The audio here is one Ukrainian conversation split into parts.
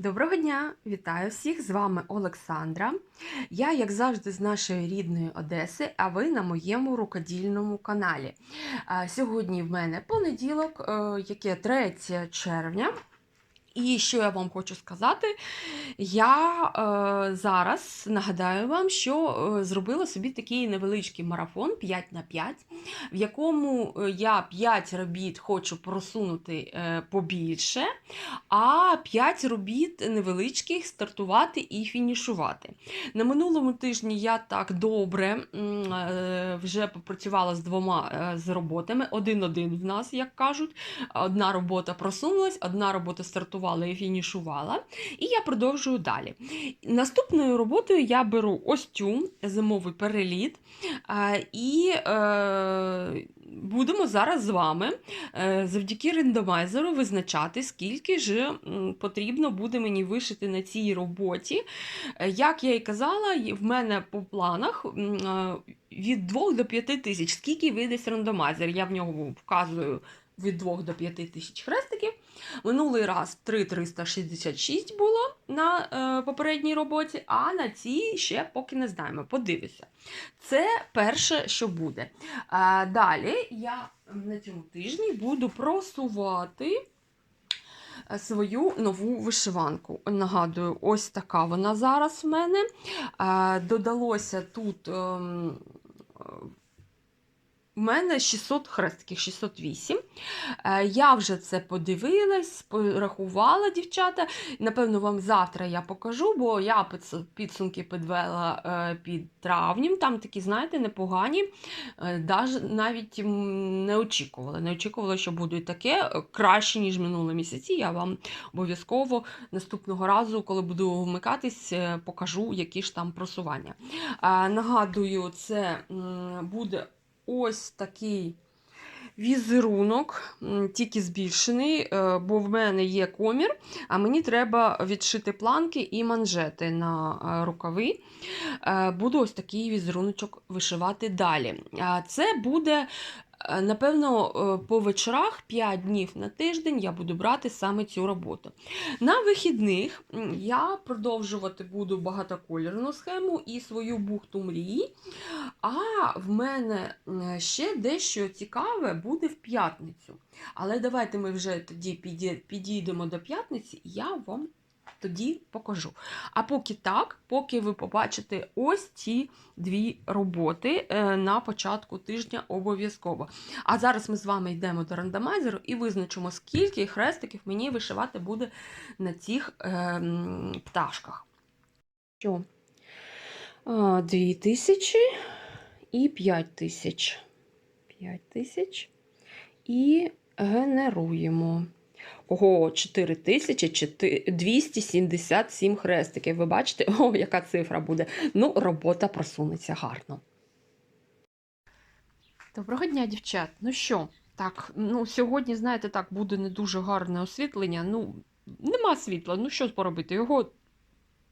Доброго дня! Вітаю всіх! З вами Олександра. Я, як завжди, з нашої рідної Одеси, а ви на моєму рукодільному каналі. Сьогодні в мене понеділок, е, яке 3 червня. І що я вам хочу сказати, я е, зараз нагадаю вам, що е, зробила собі такий невеличкий марафон 5 на 5, в якому е, я 5 робіт хочу просунути е, побільше, а 5 робіт невеличких стартувати і фінішувати. На минулому тижні я так добре е, вже попрацювала з двома з роботами. Один-один в нас, як кажуть. Одна робота просунулась, одна робота стартувала і фінішувала. І я продовжую далі. Наступною роботою я беру ось цю зимовий переліт. І е, будемо зараз з вами е, завдяки рендомайзеру визначати, скільки ж потрібно буде мені вишити на цій роботі. Е, Як я і казала, в мене по планах від 2 до 5 тисяч. Скільки видасть рандомайзер? Я в нього вказую від 2 до 5 тисяч хрестиків. Минулий раз 3,366 було на е, попередній роботі, а на цій ще поки не знаємо. Подивися. Це перше, що буде. А, далі я на цьому тижні буду просувати е, свою нову вишиванку. Нагадую, ось така вона зараз в мене. Е, Додалося тут. У мене 600 хрестиків, 608. Е, Я вже це подивилась, порахувала, дівчата. Напевно, вам завтра я покажу, бо я підсумки підвела е, під травнем. Там такі, знаєте, непогані. Е, навіть не очікувала. Не очікувала, що буде таке е, краще, ніж минулі місяці. Я вам обов'язково наступного разу, коли буду вмикатись, покажу, які ж там просування. Нагадую, це буде ось такий візерунок, тільки збільшений, е, бо в мене є комір, а мені треба відшити планки і манжети на е, рукави. Е, Буду ось такий візеруночок вишивати далі. Це буде. Е, Напевно, е, по вечорах 5 днів на тиждень я буду брати саме цю роботу. На вихідних я продовжувати буду багатоколірну схему і свою бухту мрії. А в мене ще дещо цікаве буде в п'ятницю. Але давайте ми вже тоді підійдемо до п'ятниці, і я вам тоді покажу. А поки так, поки ви побачите ось ці дві роботи е, на початку тижня обов'язково. А зараз ми з вами йдемо до рандомайзеру і визначимо, скільки хрестиків мені вишивати буде на цих е, пташках. Що? А, Дві тисячі і 5 тисяч. 5 тисяч. І генеруємо. Ого, 4 тисячі 277 хрестиків. Ви бачите, о, яка цифра буде. Ну, робота просунеться гарно. Доброго дня, дівчат. Ну що, так, ну сьогодні, знаєте, так, буде не дуже гарне освітлення. Ну, нема світла, ну що поробити? Його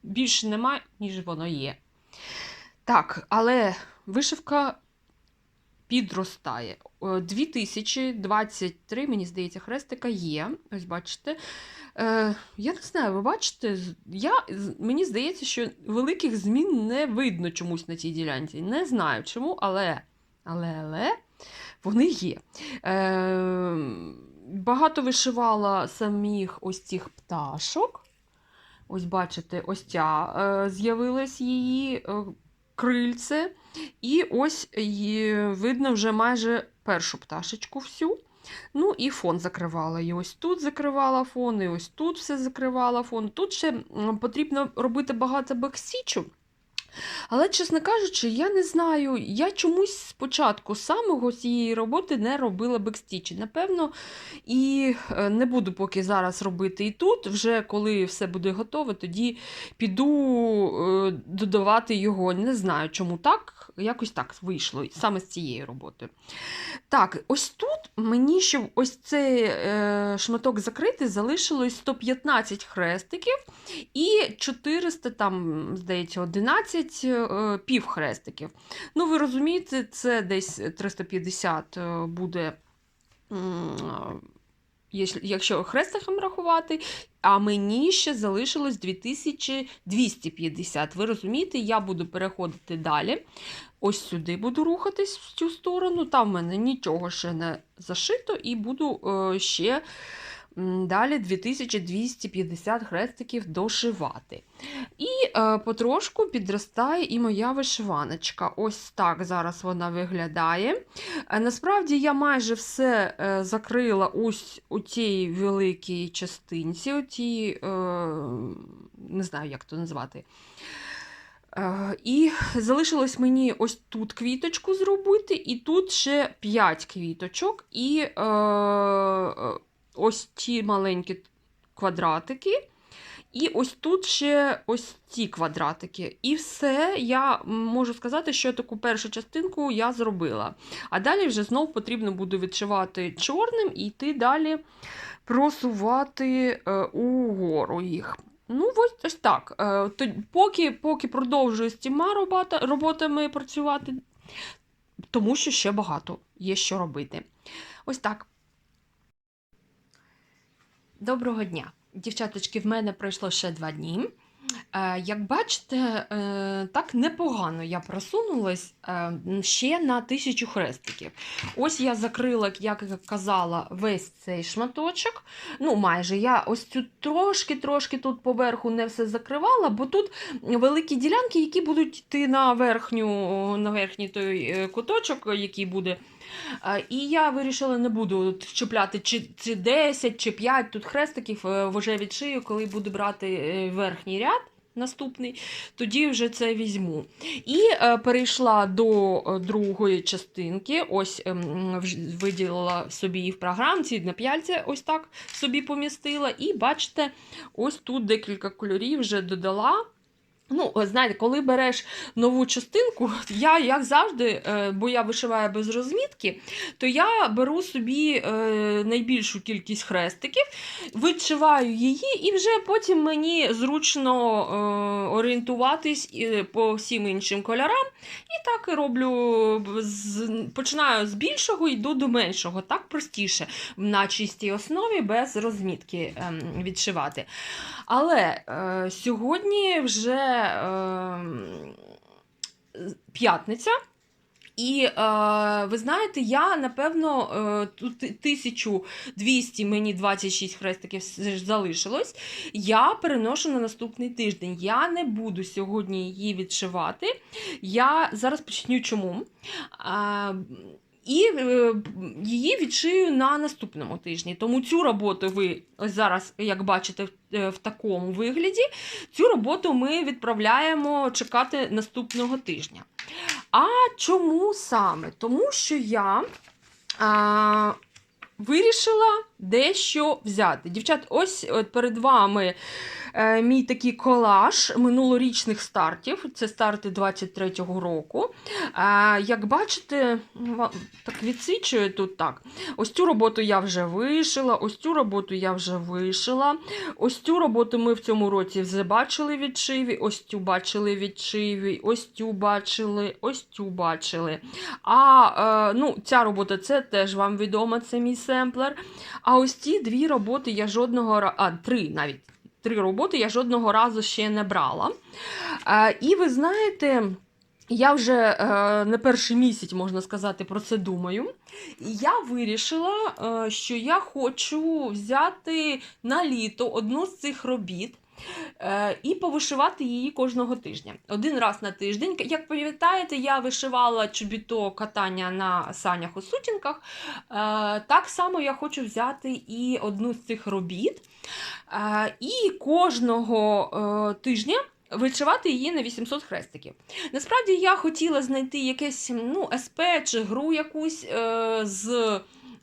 більше нема, ніж воно є. Так, але вишивка підростає. Е, 2023, мені здається, хрестика є. Ось бачите. Е, я не знаю, ви бачите, я, мені здається, що великих змін не видно чомусь на цій ділянці. Не знаю чому, але, але, але вони є. Е, багато вишивала самих ось цих пташок. Ось бачите, ось ця е, з'явилась її крильце. І ось її видно вже майже першу пташечку всю. Ну і фон закривала. І ось тут закривала фон, і ось тут все закривала фон. Тут ще потрібно робити багато бексічу. Але, чесно кажучи, я не знаю, я чомусь спочатку самого цієї роботи не робила бекстічі. Напевно, і е, не буду поки зараз робити і тут. Вже коли все буде готове, тоді піду е, додавати його. Не знаю, чому так. Якось так вийшло саме з цією роботою. Так, ось тут мені, щоб ось цей е, шматок закрити, залишилось 115 хрестиків і 400, там, здається, 11 е, півхрестиків. Ну, ви розумієте, це десь 350 е, буде єш- якщо хрестиком рахувати, а мені ще залишилось 2250. Ви розумієте, я буду переходити далі. Ось сюди буду рухатись в цю сторону. Там в мене нічого ще не зашито, і буду е, ще далі 2250 хрестиків дошивати. І е, потрошку підростає і моя вишиваночка. Ось так зараз вона виглядає. Е, насправді я майже все закрила ось у цій великій частинці, у цій, е, не знаю, як то назвати. Е, І залишилось мені ось тут квіточку зробити, і тут ще 5 квіточок, і е, е, ось ті маленькі квадратики. І ось тут ще ось ці квадратики. І все, я можу сказати, що таку першу частинку я зробила. А далі вже знов потрібно буде відшивати чорним і йти далі просувати е, угору їх. Ну, ось, ось так. Е, поки, поки продовжую з цими робота, роботами працювати, тому що ще багато є що робити. Ось так. Доброго дня. Дівчаточки, в мене пройшло ще два дні. Е, Як бачите, е, так непогано я просунулась е, ще на тисячу хрестиків. Ось я закрила, як я казала, весь цей шматочок. Ну, майже я ось цю трошки-трошки тут поверху не все закривала, бо тут великі ділянки, які будуть йти на верхню, на верхній той куточок, який буде. І я вирішила, не буду чіпляти чи, чи 10, чи 5 тут хрестиків вже відшию, коли буду брати верхній ряд. Наступний, тоді вже це візьму. І е, перейшла до е, другої частинки. Ось ем, виділила собі і в програмці, на п'яльці ось так собі помістила. І бачите, ось тут декілька кольорів вже додала. Ну, знаєте, коли береш нову частинку, я, як завжди, е, бо я вишиваю без розмітки, то я беру собі е, найбільшу кількість хрестиків, відшиваю її, і вже потім мені зручно е, орієнтуватись е, по всім іншим кольорам. І так і роблю. Починаю з більшого, йду до меншого. Так простіше на чистій основі без розмітки ем, відшивати. Але е, сьогодні вже е, п'ятниця. І е, ви знаєте, я напевно е, тут 1200 мені 26 хрестиків залишилось. Я переношу на наступний тиждень. Я не буду сьогодні її відшивати. Я зараз почню чому. А, і е, її відшию на наступному тижні. Тому цю роботу ви ось зараз, як бачите, в, е, в такому вигляді, цю роботу ми відправляємо чекати наступного тижня. А чому саме? Тому що я а, вирішила дещо взяти. Дівчат, ось от перед вами е, мій такий колаж минулорічних стартів. Це старти 23-го року. А, як бачите, так відсвічує тут так. Ось цю роботу я вже вишила, ось цю роботу я вже вишила. Ось цю роботу ми в цьому році вже бачили відшиві, ось цю бачили відшиві, ось цю бачили, ось цю бачили. А е, ну, ця робота це теж вам відома, це мій семплер. А ось ці дві роботи я жодного а три навіть. Три роботи я жодного разу ще не брала. А, і ви знаєте, я вже е, не перший місяць, можна сказати, про це думаю. І я вирішила, е, що я хочу взяти на літо одну з цих робіт. Е, І повишивати її кожного тижня. Один раз на тиждень. Як пам'ятаєте, я вишивала чобіто катання на санях у сутінках. Е, Так само я хочу взяти і одну з цих робіт. Е, І кожного тижня вишивати її на 800 хрестиків. Насправді я хотіла знайти якесь ну, СП чи гру якусь е, з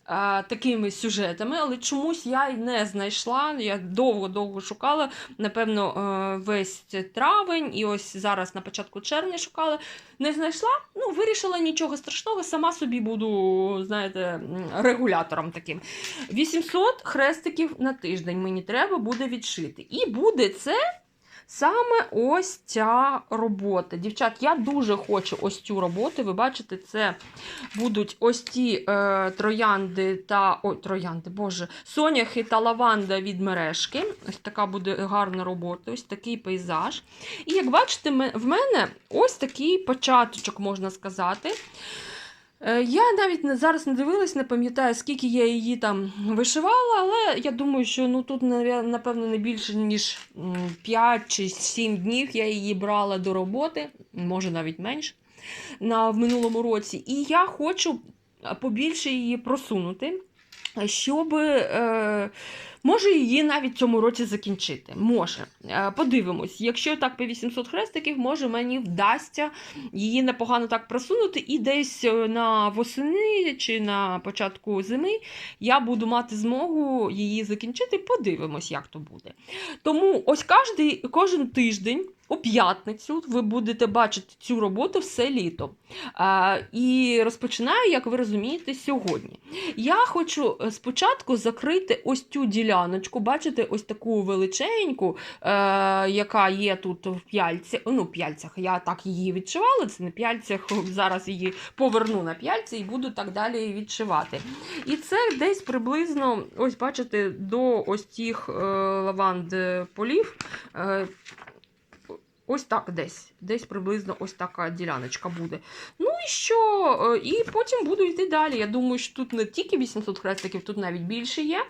е, такими сюжетами, але чомусь я й не знайшла. Я довго-довго шукала, напевно, е, весь травень, і ось зараз на початку червня шукала. Не знайшла, ну, вирішила нічого страшного, сама собі буду, знаєте, регулятором таким. 800 хрестиків на тиждень мені треба буде відшити. І буде це саме ось ця робота. Дівчат, я дуже хочу ось цю роботу. Ви бачите, це будуть ось ті е, троянди та ой, троянди, боже, соняхи та лаванда від мережки. Ось така буде гарна робота, ось такий пейзаж. І як бачите, в мене ось такий початочок, можна сказати. Е, Я навіть зараз не дивилась, не пам'ятаю, скільки я її там вишивала, але я думаю, що ну, тут, напевно, не більше, ніж 5 чи 7 днів я її брала до роботи, може навіть менше, на, в минулому році. І я хочу побільше її просунути, щоб. Е, Може її навіть цьому році закінчити. Може. Е, Подивимось. Якщо так по 800 хрестиків, може мені вдасться її непогано так просунути, і десь е, на восени чи на початку зими я буду мати змогу її закінчити. Подивимось, як то буде. Тому ось кожний, кожен тиждень. У п'ятницю ви будете бачити цю роботу все літо. А, і розпочинаю, як ви розумієте, сьогодні. Я хочу е, спочатку закрити ось цю діляночку, бачите, ось таку величеньку, е, яка є тут в п'яльці. Ну, п'яльцях. Я так її відшивала, це на п'яльцях. Зараз її поверну на п'яльці і буду так далі відшивати. І це десь приблизно, ось бачите, до ось тих е, лаванд полів. Е, Ось так десь. Десь приблизно ось така діляночка буде. Ну і що? Е, І потім буду йти далі. Я думаю, що тут не тільки 800 хрестиків, тут навіть більше є.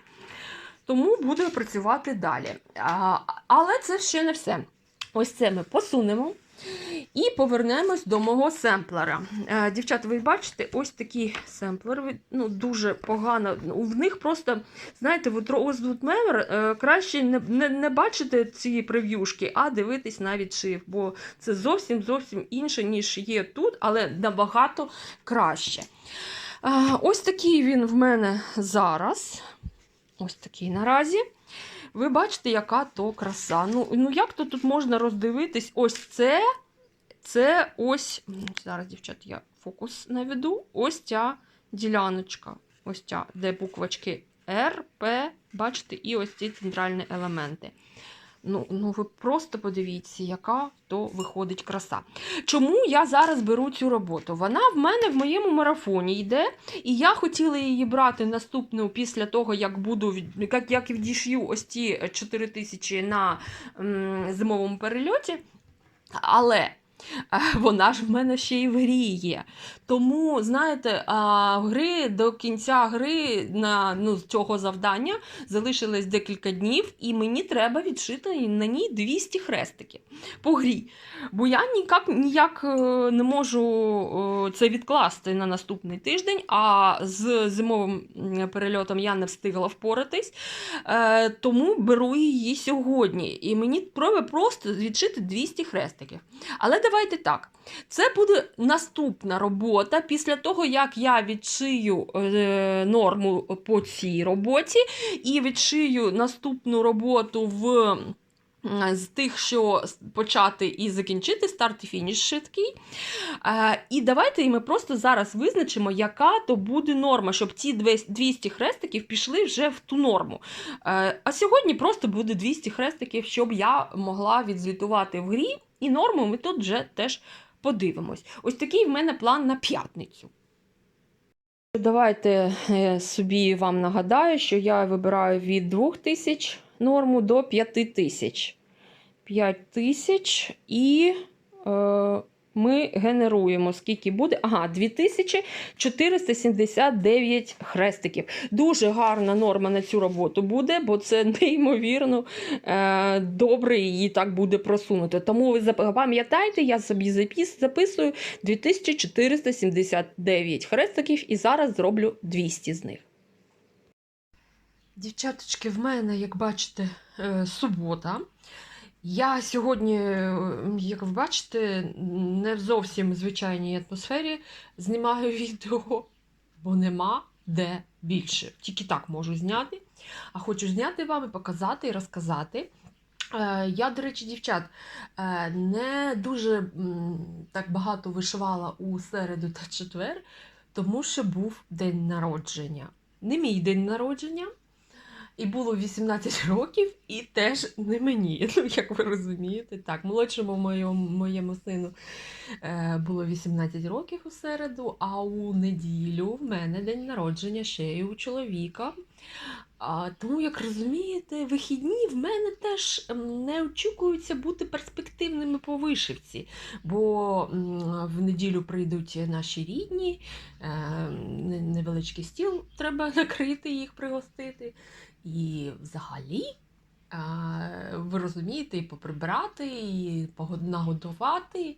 Тому буду працювати далі. Але це ще не все. Ось це ми посунемо. І повернемось до мого семплера. Е, Дівчата, ви бачите, ось такі семплери, ну, дуже погано. В них просто, знаєте, розвод мемер е, краще не, не, не бачити ці прев'юшки, а дивитись на відшив, бо це зовсім зовсім інше, ніж є тут, але набагато краще. Е, Ось такий він в мене зараз. Ось такий наразі. Ви бачите, яка то краса. Ну, ну як то тут можна роздивитись? Ось це. Це ось. Зараз, дівчат, я фокус наведу. Ось ця діляночка. Ось ця, де буквочки Р, П, бачите, і ось ці центральні елементи. Ну, ну ви просто подивіться, яка то виходить краса. Чому я зараз беру цю роботу? Вона в мене в моєму марафоні йде, і я хотіла її брати наступну після того, як буду як, як відішью ось ті 4 тисячі на м, зимовому перельоті. Але вона ж в мене ще й в грі є. Тому, знаєте, гри до кінця гри на ну, цього завдання залишилось декілька днів, і мені треба відшити на ній 200 хрестиків по грі. Бо я ніяк, ніяк е, не можу е, це відкласти на наступний тиждень, а з зимовим перельотом я не встигла впоратись. Е, тому беру її сьогодні. І мені треба просто відшити 200 хрестиків. Але давайте так. Це буде наступна робота після того, як я відшию е, норму по цій роботі і відшию наступну роботу в. З тих, що почати і закінчити старт і фініш швидкий. Е, і давайте ми просто зараз визначимо, яка то буде норма, щоб ці 200 хрестиків пішли вже в ту норму. Е, а сьогодні просто буде 200 хрестиків, щоб я могла відзвітувати в грі, і норму ми тут вже теж подивимось. Ось такий в мене план на п'ятницю. Давайте е, собі вам нагадаю, що я вибираю від 2000 норму до 5000. 5000 і е, ми генеруємо, скільки буде. Ага, 2479 хрестиків. Дуже гарна норма на цю роботу буде, бо це неймовірно е, добре її так буде просунути. Тому ви запам'ятайте, я собі запис, записую 2479 хрестиків і зараз зроблю 200 з них. Дівчаточки, в мене, як бачите, е, субота. Я сьогодні, е, як ви бачите, не в зовсім звичайній атмосфері знімаю відео, бо нема де більше. Тільки так можу зняти. А хочу зняти вам і показати і розказати. Е, Я, до речі, дівчат, е, не дуже так багато вишивала у середу та четвер, тому що був день народження. Не мій день народження. І було 18 років, і теж не мені. Ну, як ви розумієте, так, молодшому моєму, моєму сину е, було 18 років у середу, а у неділю в мене день народження ще й у чоловіка. А, тому, як розумієте, вихідні в мене теж не очікуються бути перспективними по вишивці, бо в неділю прийдуть наші рідні, е, невеличкий стіл треба накрити їх, пригостити. І взагалі, ви розумієте, і поприбирати, і нагодувати.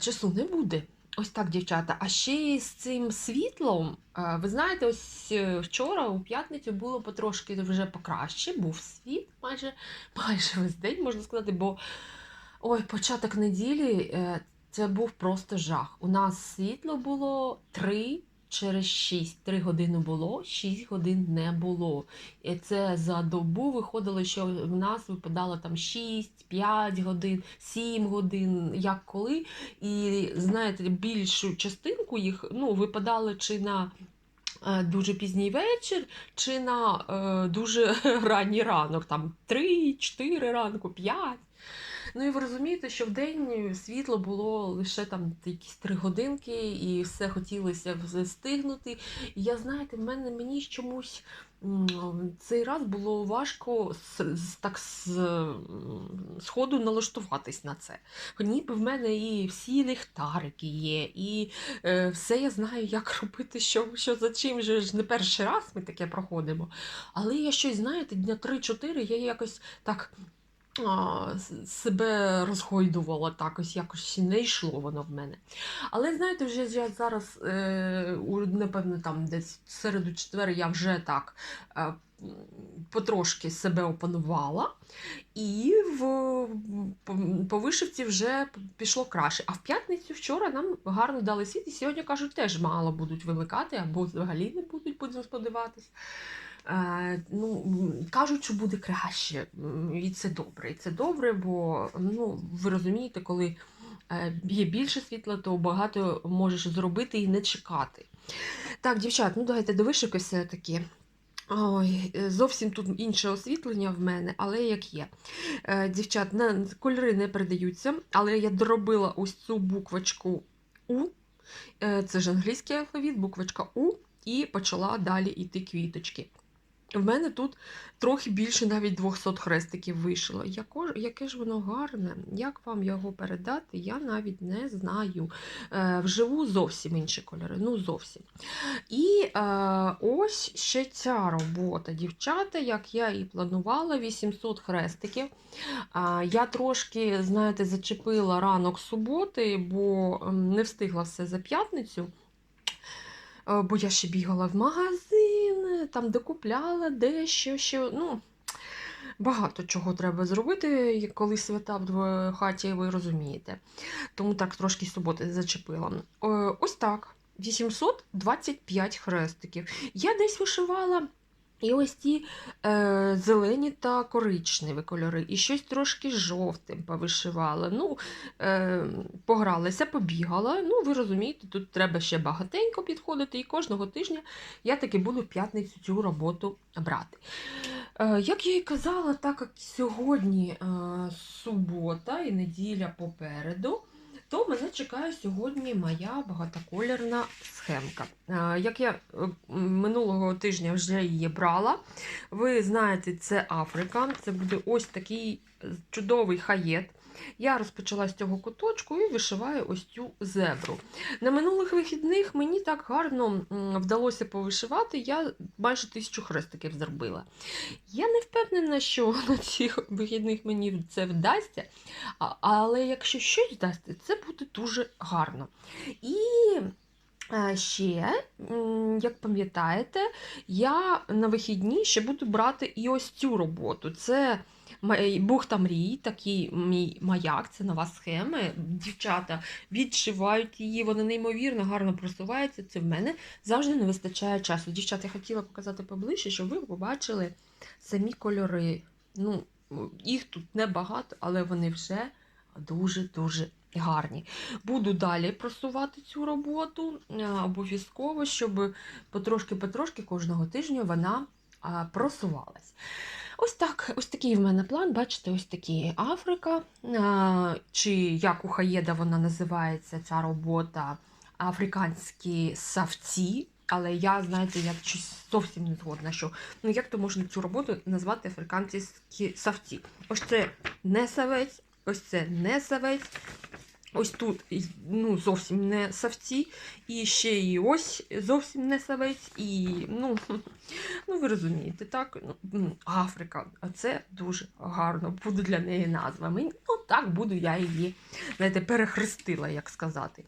Часу не буде. Ось так, дівчата. А ще з цим світлом, ви знаєте, ось е, вчора, у п'ятницю, було потрошки вже покраще, був світ майже, майже весь день, можна сказати, бо ой, початок неділі е, це був просто жах. У нас світло було 3 через 6. 3 години було, 6 годин не було. І це за добу виходило, що в нас випадало там 6, 5 годин, 7 годин, як коли. І знаєте, більшу частинку їх ну, випадали чи на е, дуже пізній вечір, чи на е, дуже ранній ранок, там 3-4 ранку, 5. Ну і ви розумієте, що в день світло було лише там якісь три годинки, і все хотілося встигнути. І я знаєте, в мене мені чомусь цей раз було важко так сходу налаштуватись на це. Ніби в мене і всі ліхтарики є, і е, все я знаю, як робити, що, що за чим же ж не перший раз ми таке проходимо. Але я щось, знаєте, дня 3-4 я якось так себе розгойдувала так, ось якось не йшло воно в мене. Але знаєте, вже я зараз, е, напевно, там десь середу четвер я вже так е, потрошки себе опанувала, і в, по, вишивці вже пішло краще. А в п'ятницю вчора нам гарно дали світ, і сьогодні кажуть, теж мало будуть вимикати, або взагалі не будуть, будемо сподіватись. Е, ну, кажуть, що буде краще. І це добре. І це добре, бо ну, ви розумієте, коли е, є більше світла, то багато можеш зробити і не чекати. Так, дівчат, ну давайте до вишивки все-таки. Ой, зовсім тут інше освітлення в мене, але як є. Е, Дівчат, кольори не передаються, але я доробила ось цю буквочку У. Це ж англійський алфавіт, буквочка У, і почала далі йти квіточки. В мене тут трохи більше навіть 200 хрестиків вийшло. Яко, яке ж воно гарне. Як вам його передати, я навіть не знаю. Е, вживу зовсім інші кольори. Ну, зовсім. І е, ось ще ця робота, дівчата, як я і планувала, 800 хрестиків. А, я трошки, знаєте, зачепила ранок суботи, бо не встигла все за п'ятницю. Е, Бо я ще бігала в магазин, там докупляла дещо, що, ну, багато чого треба зробити, коли свята в хаті, ви розумієте. Тому так трошки суботи зачепила. Е, Ось так. 825 хрестиків. Я десь вишивала і ось ті е, зелені та коричневі кольори, і щось трошки жовтим повишивала. Ну, е, погралася, побігала. Ну, ви розумієте, тут треба ще багатенько підходити, і кожного тижня я таки буду в п'ятницю цю роботу брати. Е, як я і казала, так як сьогодні е, субота і неділя попереду, то мене чекає сьогодні моя багатоколірна схемка. Е, Як я е, минулого тижня вже її брала, ви знаєте, це Африка, це буде ось такий чудовий хаєт. Я розпочала з цього куточку і вишиваю ось цю зебру. На минулих вихідних мені так гарно вдалося повишивати, я майже тисячу хрестиків зробила. Я не впевнена, що на цих вихідних мені це вдасться, але якщо щось вдасться, це буде дуже гарно. І е, ще, як пам'ятаєте, я на вихідні ще буду брати і ось цю роботу. Це Бухта мрій, такий мій маяк, це нова схема. Дівчата відшивають її, вона неймовірно гарно просувається. Це в мене завжди не вистачає часу. Дівчата, я хотіла показати поближче, щоб ви побачили самі кольори. Ну, їх тут небагато, але вони вже дуже-дуже гарні. Буду далі просувати цю роботу е, обов'язково, щоб потрошки-потрошки кожного тижня вона просувалась. Ось так, ось такий в мене план. Бачите, ось такі Африка. Чи як у Хаєда вона називається, ця робота африканські савці. Але я, знаєте, я зовсім не згодна, що ну як то можна цю роботу назвати африканські савці? Ось це не савець, ось це не савець. Ось тут ну, зовсім не савці, і ще і ось зовсім не савець, і ну, ну ви розумієте, так? Ну, Африка, а це дуже гарно, буде для неї назва. Мені, ну так буду я її знаєте, перехрестила, як сказати.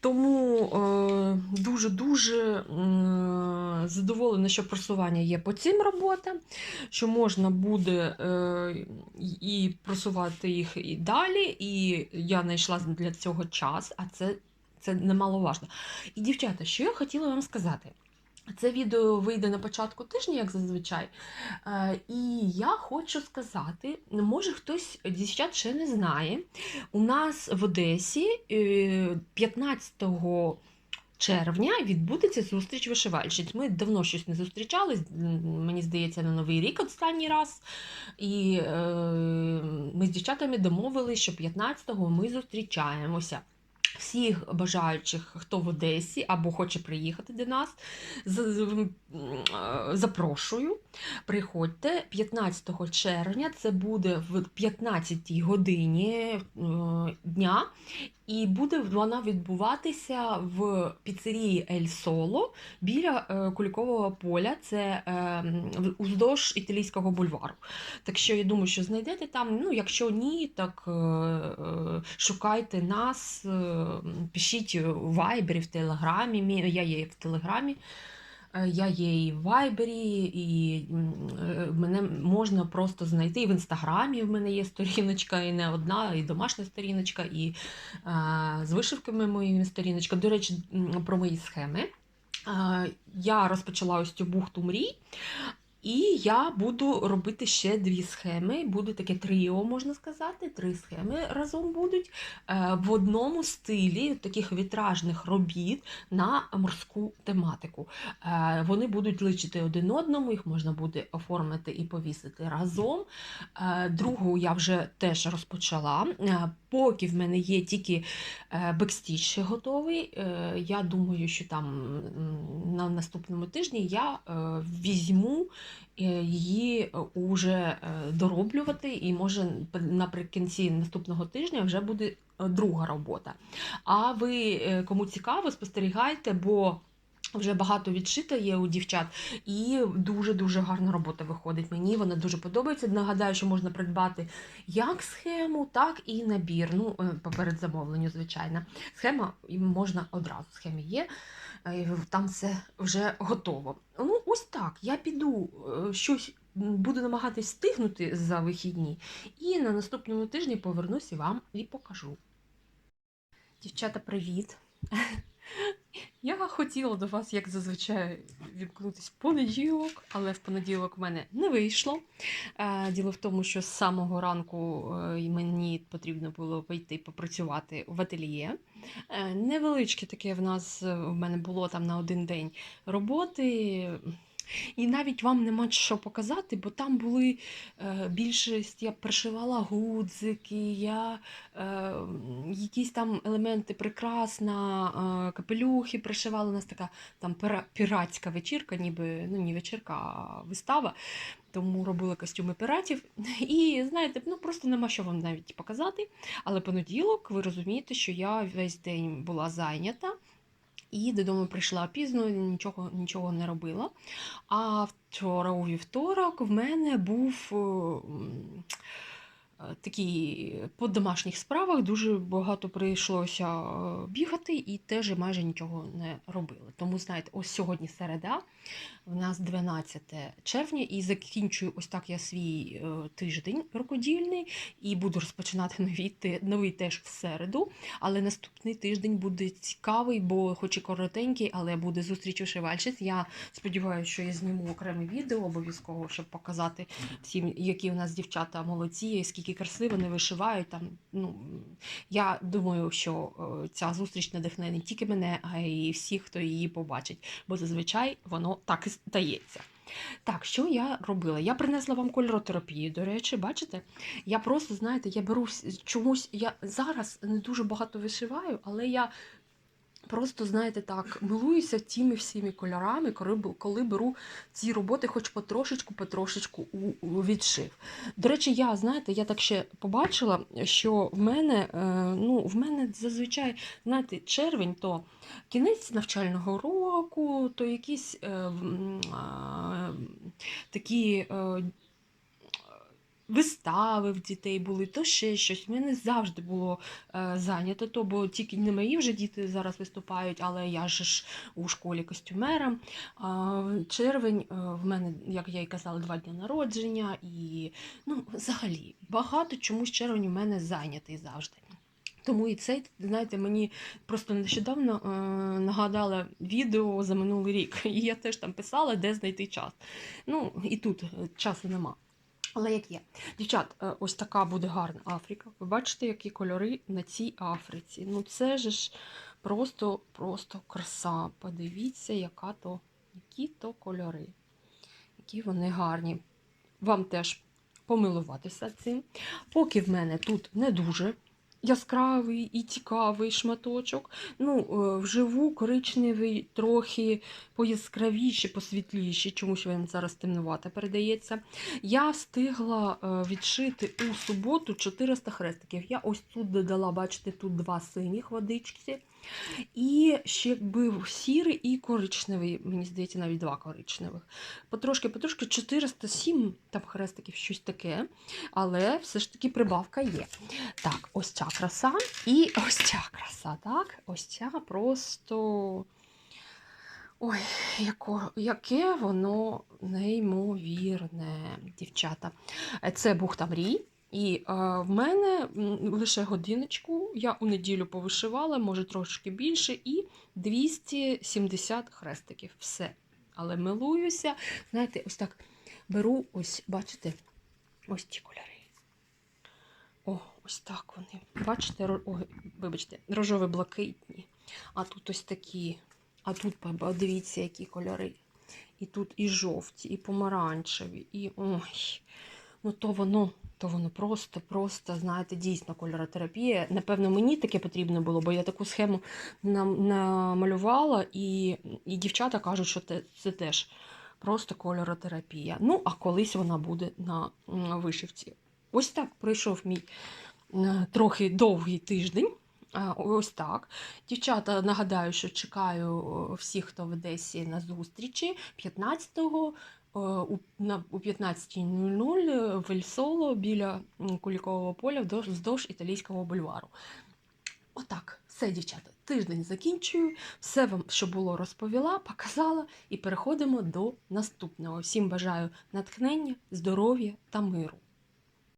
Тому е, дуже-дуже е, задоволена, що просування є по цим роботам, що можна буде е, і просувати їх і далі, і я знайшла для цього час, а це, це немаловажно. І, дівчата, що я хотіла вам сказати? Це відео вийде на початку тижня, як зазвичай. Е, І я хочу сказати, може хтось дівчат ще не знає. У нас в Одесі е, 15 червня відбудеться зустріч вишивальщиць. Ми давно щось не зустрічались, мені здається, на Новий рік останній раз. І е, ми з дівчатами домовились, що 15-го ми зустрічаємося. Всіх бажаючих, хто в Одесі або хоче приїхати до нас, запрошую. Приходьте 15 червня, це буде в 15 годині е, дня, і буде вона відбуватися в піцерії Ель Соло біля е, Кулікового поля, це е, уздовж італійського бульвару. Так що я думаю, що знайдете там. Ну, якщо ні, так е, шукайте нас, пишіть в Вайбері, в Телеграмі. Мі- Я є в Телеграмі. Е, Я є і в Вайбері, і е, мене можна просто знайти. І в інстаграмі в мене є сторіночка, і не одна, і домашня сторіночка, і е, з вишивками моїми сторіночка. До речі, про мої схеми. Я розпочала ось цю бухту мрій. І я буду робити ще дві схеми. Буде таке тріо, можна сказати. Три схеми разом будуть е, в одному стилі таких вітражних робіт на морську тематику. Е, Вони будуть личити один одному, їх можна буде оформити і повісити разом. Е, Другу я вже теж розпочала. Поки в мене є тільки бекстіч готовий. Я думаю, що там на наступному тижні я візьму її е, уже е, дороблювати, і може наприкінці наступного тижня вже буде е, друга робота. А ви, е, кому цікаво, спостерігайте, бо вже багато відшито є у дівчат, і дуже-дуже гарна робота виходить. Мені вона дуже подобається. Нагадаю, що можна придбати як схему, так і набір. Ну, е, по передзамовленню, звичайно. Схема можна одразу. Схеми є, е, там все вже готово. Ну, ось так. Я піду е, щось. Буду намагатись встигнути за вихідні, і на наступному тижні повернусь і вам і покажу. Дівчата, привіт! Я хотіла до вас, як зазвичай, відкнутись в понеділок, але в понеділок в мене не вийшло. Е, Діло в тому, що з самого ранку е, мені потрібно було вийти попрацювати в ательє. Е, Невеличке таке в нас в мене було там на один день роботи. І навіть вам нема що показати, бо там були е, більшість, я пришивала гудзики, я е, якісь там елементи прикрас на е, капелюхи пришивала. У нас така там піратська вечірка, ніби ну не вечірка, а вистава. Тому робила костюми піратів. І знаєте, ну просто нема що вам навіть показати. Але понеділок ви розумієте, що я весь день була зайнята. І додому прийшла пізно, нічого, нічого не робила. А вчора у вівторок в мене був е, такий по домашніх справах дуже багато прийшлося е, бігати і теж майже нічого не робила. Тому, знаєте, ось сьогодні середа, в нас 12 червня, і закінчую ось так я свій е, тиждень рукодільний і буду розпочинати новий, новий теж в середу. Але наступний тиждень буде цікавий, бо хоч і коротенький, але буде зустріч вишивальщиць. Я сподіваюся, що я зніму окреме відео обов'язково, щоб показати всім, які у нас дівчата молодці, і скільки красиво вони вишивають. Там, ну, я думаю, що е, ця зустріч надихне не тільки мене, а й всіх, хто її побачить, бо зазвичай воно так і стається. Так, що я робила? Я принесла вам кольоротерапію, до речі, бачите? Я просто, знаєте, я беру чомусь, я зараз не дуже багато вишиваю, але я просто, знаєте, так, милуюся тими всіми кольорами, коли, коли беру ці роботи хоч потрошечку, потрошечку у, у відшив. До речі, я, знаєте, я так ще побачила, що в мене, е, ну, в мене зазвичай, знаєте, червень то кінець навчального року, то якісь е, а, такі. Е, Вистави в дітей були, то ще щось. В мене завжди було е, зайнято, то, бо тільки не мої вже діти зараз виступають, але я ж у школі костюмера. А, червень е, в мене, як я і казала, два дні народження, і ну, взагалі багато чомусь червень у мене зайнятий завжди. Тому і цей, знаєте, мені просто нещодавно е, нагадало відео за минулий рік. І я теж там писала, де знайти час. Ну, і тут е, часу нема. Але як є. Дівчат, е, ось така буде гарна Африка. Ви бачите, які кольори на цій Африці. Ну це ж просто, просто краса. Подивіться, яка то, які то кольори. Які вони гарні. Вам теж помилуватися цим. Поки в мене тут не дуже яскравий і цікавий шматочок. Ну, е, вживу коричневий, трохи пояскравіший, посвітліший, чомусь він зараз темнувато передається. Я встигла е, відшити у суботу 400 хрестиків. Я ось тут додала, бачите, тут два синіх водички. І ще був сірий і коричневий, мені здається, навіть два коричневих. Потрошки, потрошки 407 там хрестиків, щось таке. Але все ж таки прибавка є. Так, ось ця краса і ось ця краса. Так, ось ця просто. Ой, яко, яке воно неймовірне, дівчата. Це бухта мрій. І е, в мене лише годиночку, я у неділю повишивала, може трошки більше, і 270 хрестиків. Все. Але милуюся. Знаєте, ось так беру, ось, бачите, ось ці кольори. Ось так вони. Бачите, ой, вибачте, рожові-блакитні. А тут ось такі. А тут подивіться, які кольори. І тут і жовті, і помаранчеві, і ой. Ну, то воно, то воно просто, просто, знаєте, дійсно кольоротерапія. Напевно, мені таке потрібно було, бо я таку схему намалювала, і, і дівчата кажуть, що те- це теж просто кольоротерапія. Ну, а колись вона буде на м, вишивці. Ось так пройшов мій трохи довгий тиждень. Ось так. Дівчата, нагадаю, що чекаю всіх, хто в Одесі на зустрічі 15-го е, у, 15.00 в Ельсоло біля Кулікового поля вздовж італійського бульвару. Отак, все, дівчата, тиждень закінчую, все вам, що було, розповіла, показала, і переходимо до наступного. Всім бажаю натхнення, здоров'я та миру.